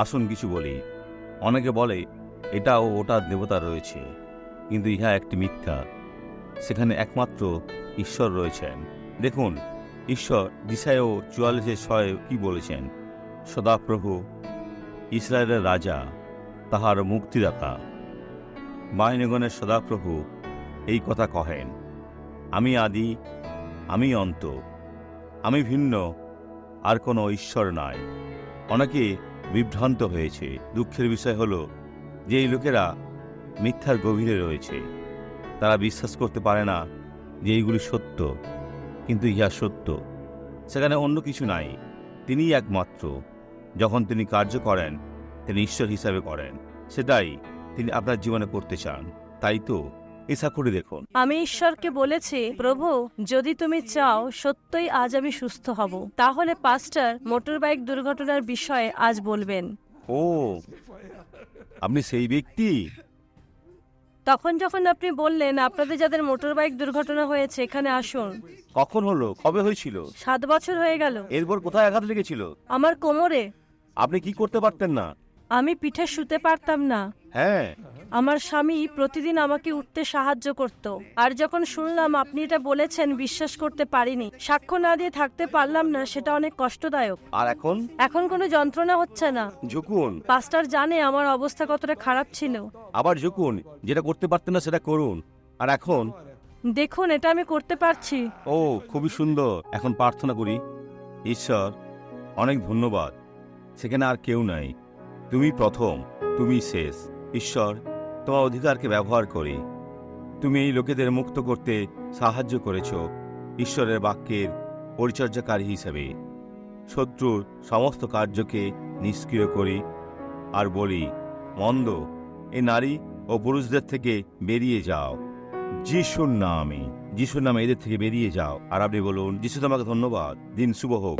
আসুন কিছু বলি। অনেকে বলে, এটা ও ওটা দেবতা রয়েছে। কিন্তু ইহা একটি মিথ্যা। সেখানে একমাত্র ঈশ্বর রয়েছেন। দেখুন, ঈশ্বর দিশায় ও চুয়াল্লিশের ছয় কি বলেছেন? সদাপ্রভু, ইসরায়েলের রাজা, তাহার মুক্তিদাতা। বাহিনীগণের সদাপ্রভু এই কথা কহেন, আমি আদি, আমি অন্ত, আমি ভিন্ন, আর কোনো ঈশ্বর নাই। অনেকে বিভ্রান্ত হয়েছে। দুঃখের বিষয় হলো যে এই লোকেরা মিথ্যার গভীরে রয়েছে, তারা বিশ্বাস করতে পারে না যে এইগুলি সত্য, কিন্তু ইহা সত্য। সেখানে অন্য কিছু নাই। তিনিই একমাত্র। যখন তিনি কার্য করেন, তিনি ঈশ্বর হিসাবে করেন। সেটাই তিনি আপনার জীবনে করতে চান। তাই তো? ইচ্ছা করে দেখুন। আমি ঈশ্বরকে বলেছি প্রভু যদি তুমি চাও সত্যই আজ আমি সুস্থ হব। তাহলে পাস্টার মোটরবাইক দুর্ঘটনার বিষয়ে আজ বলবেন। ও আপনি সেই ব্যক্তি? তখন যখন আপনি বললেন আপনাদের যাদের মোটরবাইক দুর্ঘটনা হয়েছে এখানে আসুন। কখন হলো? কবে হয়েছিল? সাত বছর হয়ে গেল। এরপর কোথায় আঘাত লেগেছিল? আমার কোমরে। আপনি কি করতে পারতেন না? আমি পিঠে শুতে পারতাম না। হ্যাঁ। আমার স্বামী প্রতিদিন আমাকে উঠতে সাহায্য করত। আর যখন শুনলাম আপনি এটা বলেছেন বিশ্বাস করতে পারিনি। সাক্ষ্য না দিয়ে থাকতে পারলাম না সেটা অনেক কষ্টদায়ক। আর এখন? এখন কোনো যন্ত্রণা হচ্ছে না। ঝুঁকুন। পাস্টার জানে আমার অবস্থা কতটা খারাপ ছিল। আবার ঝুঁকুন। যেটা করতে পারতেন না সেটা করুন। আর এখন? দেখুন এটা আমি করতে পারছি। ও খুবই সুন্দর। এখন প্রার্থনা করি ঈশ্বর অনেক ধন্যবাদ। সেখানে আর কেউ নাই। তুমি প্রথম, তুমি শেষ। ঈশ্বর, তোমার অধিকারকে ব্যবহার করি। তুমি এই লোকেদের মুক্ত করতে সাহায্য করেছ, ঈশ্বরের বাক্যের পরিচর্যাকারী হিসেবে। শত্রুর সমস্ত কার্যকে নিষ্ক্রিয় করি আর বলি, মন্দ, এ নারী ও পুরুষদের থেকে বেরিয়ে যাও। যিশুর নামে যিশুর নামে এদের থেকে বেরিয়ে যাও। আর আপনি বলুন, যিশু তোমাকে ধন্যবাদ। দিন শুভ হোক।